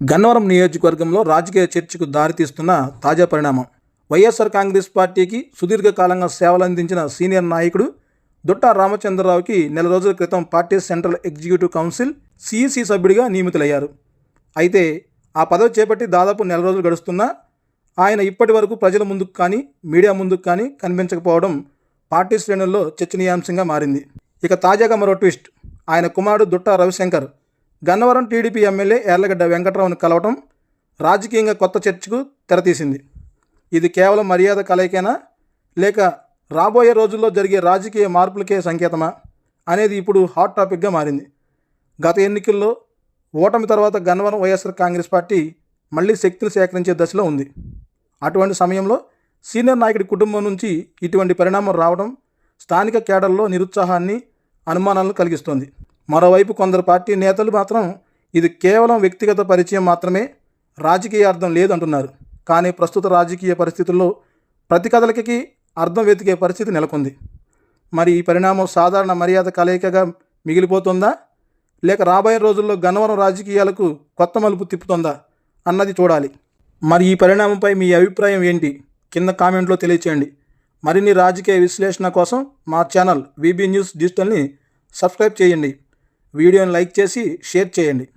గన్నవరం నియోజకవర్గంలో రాజకీయ చర్చకు దారితీస్తున్న తాజా పరిణామం. వైఎస్ఆర్ కాంగ్రెస్ పార్టీకి సుదీర్ఘకాలంగా సేవలందించిన సీనియర్ నాయకుడు దుట్టా రామచంద్రరావుకి నెల రోజుల క్రితం party central executive council CEC సభ్యుడిగా నియమితులయ్యారు. అయితే ఆ పదవి చేపట్టి దాదాపు నెల రోజులు గడుస్తున్నా ఆయన ఇప్పటి వరకు ప్రజల ముందుకు కానీ మీడియా ముందుకు కానీ కనిపించకపోవడం పార్టీ శ్రేణుల్లో చర్చనీయాంశంగా మారింది. ఇక తాజాగా మరో ట్విస్ట్. ఆయన కుమారుడు దుట్టా రవిశంకర్ గన్నవరం టీడీపీ ఎమ్మెల్యే ఎర్లగడ్డ వెంకట్రావును కలవటం రాజకీయంగా కొత్త చర్చకు తెరతీసింది. ఇది కేవలం మర్యాద కలయికేనా? లేక రాబోయే రోజుల్లో జరిగే రాజకీయ మార్పులకే సంకేతమా? అనేది ఇప్పుడు హాట్ టాపిక్గా మారింది. గత ఎన్నికల్లో ఓటమి తర్వాత గన్నవరం వైఎస్ఆర్ కాంగ్రెస్ పార్టీ మళ్ళీ శక్తిని సేకరించే దశలో ఉంది. అటువంటి సమయంలో సీనియర్ నాయకుడి కుటుంబం నుంచి ఇటువంటి పరిణామం రావడం స్థానిక కేడర్లో నిరుత్సాహాన్ని అనుమానాలను కలిగిస్తోంది. మరోవైపు కొందరు పార్టీ నేతలు మాత్రం ఇది కేవలం వ్యక్తిగత పరిచయం మాత్రమే రాజకీయ అర్థం లేదంటున్నారు. కానీ ప్రస్తుత రాజకీయ పరిస్థితుల్లో ప్రతి కథలకి అర్థం వెతికే పరిస్థితి నెలకొంది. మరి ఈ పరిణామం సాధారణ మర్యాద కలయికగా మిగిలిపోతుందా? లేక రాబోయే రోజుల్లో గన్నవరం రాజకీయాలకు కొత్త మలుపు తిప్పుతుందా అన్నది చూడాలి. మరి ఈ పరిణామంపై మీ అభిప్రాయం ఏంటి? కింద కామెంట్లో తెలియచేయండి. మరిన్ని రాజకీయ విశ్లేషణ కోసం మా ఛానల్ వీబీ న్యూస్ డిజిటల్ని సబ్స్క్రైబ్ చేయండి. వీడియోని లైక్ చేసి షేర్ చేయండి.